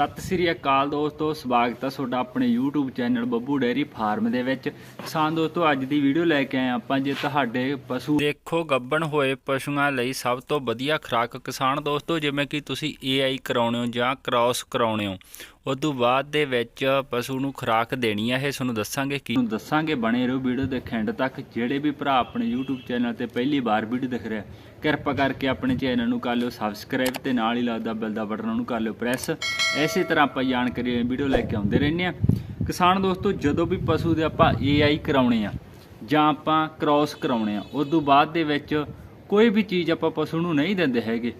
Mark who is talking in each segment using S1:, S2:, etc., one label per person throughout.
S1: ਸਤਿ ਸ੍ਰੀ ਅਕਾਲ ਦੋਸਤੋ, ਸਵਾਗਤ ਹੈ ਤੁਹਾਡਾ ਆਪਣੇ YouTube channel Babbu dairy farm ਦੇ ਵਿੱਚ। ਕਿਸਾਨ ਦੋਸਤੋ, ਅੱਜ ਦੀ ਵੀਡੀਓ ਲੈ ਕੇ ਆਏ ਆਪਾਂ ਜੇ ਤੁਹਾਡੇ ਪਸ਼ੂ ਦੇਖੋ, ਗੱਬਣ ਹੋਏ ਪਸ਼ੂਆਂ ਲਈ ਸਭ ਤੋਂ ਵਧੀਆ ਖੁਰਾਕ ਕਿਸਾਨ ਦੋਸਤੋ, ਜਿਵੇਂ ਕਿ ਤੁਸੀਂ AI ਕਰਾਉਣੇ ਹੋ ਜਾਂ ਕ੍ਰਾਸ ਕਰਾਉਣੇ ਹੋ। ਉਸ ਤੋਂ ਬਾਅਦ ਦੇ ਵਿੱਚ ਪਸ਼ੂ ਨੂੰ ਖੁਰਾਕ ਦੇਣੀ ਹੈ ਇਹ ਤੁਹਾਨੂੰ ਦੱਸਾਂਗੇ ਕੀ ਤੁਹਾਨੂੰ ਦੱਸਾਂਗੇ ਬਣੇ ਰਹੋ ਵੀਡੀਓ ਦੇ ਐਂਡ ਤੱਕ। ਜਿਹੜੇ ਵੀ ਭਰਾ ਆਪਣੇ YouTube ਚੈਨਲ ਤੇ ਪਹਿਲੀ ਵਾਰ ਵੀਡੀਓ ਦੇਖ ਰਿਹਾ ਕਿਰਪਾ ਕਰਕੇ ਆਪਣੇ ਚੈਨਲ ਨੂੰ ਕਰ ਲਿਓ ਸਬਸਕ੍ਰਾਈਬ ਤੇ ਨਾਲ ਹੀ ਲੱਗਦਾ ਬੈਲ ਦਾ ਬਟਨ ਉਹਨੂੰ ਕਰ ਲਿਓ ਪ੍ਰੈਸ ਐਸੇ ਤਰ੍ਹਾਂ ਆਪਾਂ ਜਾਣਕਾਰੀ ਵੀਡੀਓ ਲੈ ਕੇ ਆਉਂਦੇ ਰਹਿੰਦੇ ਆ। ਕਿਸਾਨ ਦੋਸਤੋ, ਜਦੋਂ ਵੀ ਪਸ਼ੂ ਦੇ ਆਪਾਂ AI ਕਰਾਉਣੇ ਆ, ਜਾਂ ਆਪਾਂ ਕ੍ਰਾਸ ਕਰਾਉਣੇ ਆ, ਉਸ ਤੋਂ ਬਾਅਦ ਦੇ ਵਿੱਚ ਕੋਈ ਵੀ ਚੀਜ਼ ਆਪਾਂ ਪਸ਼ੂ ਨੂੰ ਨਹੀਂ ਦਿੰਦੇ ਹੈਗੇ।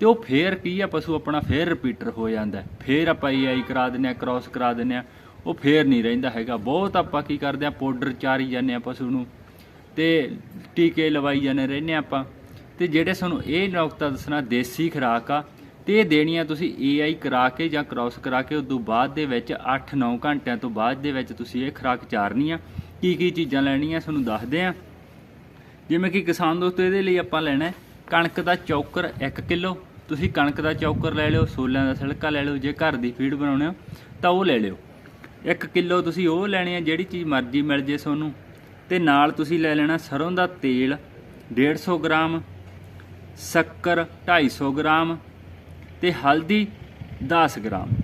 S1: ਤੇ ਉਹ ਫੇਰ ਕੀ ਆ, ਪਸ਼ੂ ਆਪਣਾ ਫੇਰ ਰਿਪੀਟਰ ਹੋ ਜਾਂਦਾ ਹੈ। ਫੇਰ ਆਪਾਂ AI ਕਰਾ ਦਿੰਦੇ ਆ ਕ੍ਰਾਸ ਕਰਾ ਦਿੰਦੇ ਆ ਉਹ ਫੇਰ ਨਹੀਂ ਰਹਿੰਦਾ ਹੈਗਾ। ਬਹੁਤ ਆਪਾਂ ਕੀ ਕਰਦੇ ਆ ਪਾਊਡਰ ਚਾਰੀ ਜਾਂਦੇ ਆ ਪਸ਼ੂ ਨੂੰ ਤੇ ਟੀਕੇ ਲਵਾਈ ਜਾਂਦੇ ਰਹਿੰਦੇ ਹਾਂ ਆਪਾਂ। ਤੇ ਜਿਹੜੇ ਸਾਨੂੰ ਇਹ ਨੁਕਤਾ ਦੱਸਣਾ ਦੇਸੀ ਖੁਰਾਕ ਆ, ਤੇ ਇਹ ਦੇਣੀਆਂ ਤੁਸੀਂ AI ਕਰਾ ਕੇ ਜਾਂ ਕ੍ਰਾਸ ਕਰਾ ਕੇ ਉਸ ਤੋਂ ਬਾਅਦ ਦੇ ਵਿੱਚ 8-9 ਘੰਟਿਆਂ ਤੋਂ ਬਾਅਦ ਦੇ ਵਿੱਚ ਤੁਸੀਂ ਇਹ ਖੁਰਾਕ ਚਾਰਨੀ ਆ। ਕੀ ਕੀ ਚੀਜ਼ਾਂ ਲੈਣੀਆਂ ਤੁਹਾਨੂੰ ਦੱਸਦੇ ਆ। ਜਿਵੇਂ ਕਿ ਕਿਸਾਨ ਦੋਸਤੋ, ਇਹਦੇ ਲਈ ਆਪਾਂ ਲੈਣਾ ਕਣਕ ਦਾ ਚੌਕਰ 1 ਕਿਲੋ ਤੁਸੀਂ ਕਣਕ ਦਾ ਚੌਕਰ ਲੈ ਲਿਓ, ਸੋਲਿਆਂ ਦਾ ਛਿਲਕਾ ਲੈ ਲਿਓ, ਜੇ ਘਰ ਦੀ ਫੀਡ ਬਣਾਉਣੇ ਹੋ, ਤਾਂ ਉਹ ਲੈ ਲਿਓ। 1 ਕਿਲੋ ਤੁਸੀਂ ਉਹ ਲੈਣੀ ਆ ਜਿਹੜੀ ਚੀਜ਼ ਮਰਜ਼ੀ ਮਿਲ ਜੇ ਤੁਹਾਨੂੰ। ਤੇ ਨਾਲ ਤੁਸੀਂ ਲੈ ਲੈਣਾ ਸਰੋਂ ਦਾ ਤੇਲ 150 ਗ੍ਰਾਮ, ਸ਼ੱਕਰ 250 ਗ੍ਰਾਮ ਤੇ ਹਲਦੀ 10 ਗ੍ਰਾਮ।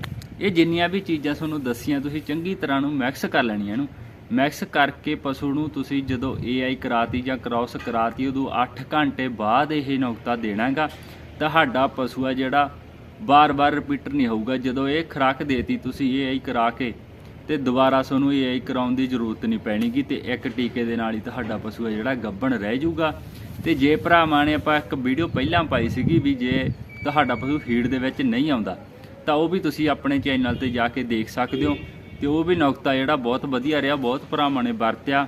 S1: ਇਹ ਜਿੰਨੀਆਂ ਵੀ ਚੀਜ਼ਾਂ ਤੁਹਾਨੂੰ ਦੱਸੀਆਂ, ਤੁਸੀਂ ਚੰਗੀ ਤਰ੍ਹਾਂ ਨੂੰ ਮਿਕਸ ਕਰ ਲੈਣੀਆਂ ਇਹਨੂੰ। ਮਿਕਸ ਕਰਕੇ ਪਸ਼ੂ ਨੂੰ ਤੁਸੀਂ ਜਦੋਂ AI ਕਰਾਤੀ ਜਾਂ ਕ੍ਰਾਸ ਕਰਾਤੀ, ਉਦੋਂ 8 ਘੰਟੇ ਬਾਅਦ ਇਹ ਨੁਕਤਾ ਦੇਣਾਗਾ। ਤੁਹਾਡਾ ਪਸ਼ੂ ਆ ਜਿਹੜਾ ਬਾਰ-ਬਾਰ ਰਿਪੀਟਰ ਨਹੀਂ ਹੋਊਗਾ। ਜਦੋਂ ਇਹ ਖੁਰਾਕ ਦੇਤੀ ਤੁਸੀਂ ਇਹ ਆਈ ਕਰਾ ਕੇ, ਤੇ ਦੁਬਾਰਾ ਤੁਹਾਨੂੰ ਇਹ ਆਈ ਕਰਾਉਣ ਦੀ ਜ਼ਰੂਰਤ ਨਹੀਂ ਪੈਣੀਗੀ, ਤੇ ਇੱਕ ਟੀਕੇ ਦੇ ਨਾਲ ਹੀ ਤੁਹਾਡਾ ਪਸ਼ੂ ਆ ਜਿਹੜਾ ਗੱਭਣ ਰਹਿ ਜਾਊਗਾ। ਤੇ ਜੇ ਭਰਾਵਾਂ ਨੇ ਆਪਾਂ ਇੱਕ ਵੀਡੀਓ ਪਹਿਲਾਂ ਪਾਈ ਸੀਗੀ ਵੀ ਜੇ ਤੁਹਾਡਾ ਪਸ਼ੂ ਫੀਡ ਦੇ ਵਿੱਚ ਨਹੀਂ ਆਉਂਦਾ, ਤਾਂ ਉਹ ਵੀ ਤੁਸੀਂ ਆਪਣੇ ਚੈਨਲ ਤੇ ਜਾ ਕੇ ਦੇਖ ਸਕਦੇ ਹੋ। ਤੇ ਉਹ ਵੀ ਨੁਕਤਾ ਜਿਹੜਾ ਬਹੁਤ ਵਧੀਆ ਰਿਹਾ, ਬਹੁਤ ਭਰਾਵਾਂ ਨੇ ਵਰਤਿਆ।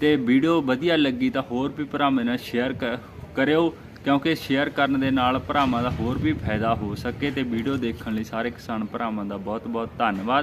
S1: ਤੇ ਵੀਡੀਓ ਵਧੀਆ ਲੱਗੀ ਤਾਂ ਹੋਰ ਵੀ ਭਰਾਵਾਂ ਨਾਲ ਸ਼ੇਅਰ ਕਰਿਓ। ਕਿਉਂਕਿ ਸ਼ੇਅਰ ਕਰਨ ਦੇ ਨਾਲ ਭਰਾਵਾਂ ਦਾ ਹੋਰ ਵੀ ਫਾਇਦਾ ਹੋ ਸਕੇ ਤੇ ਵੀਡੀਓ ਦੇਖਣ ਲਈ ਸਾਰੇ ਕਿਸਾਨ ਭਰਾਵਾਂ ਦਾ ਬਹੁਤ ਬਹੁਤ ਧੰਨਵਾਦ।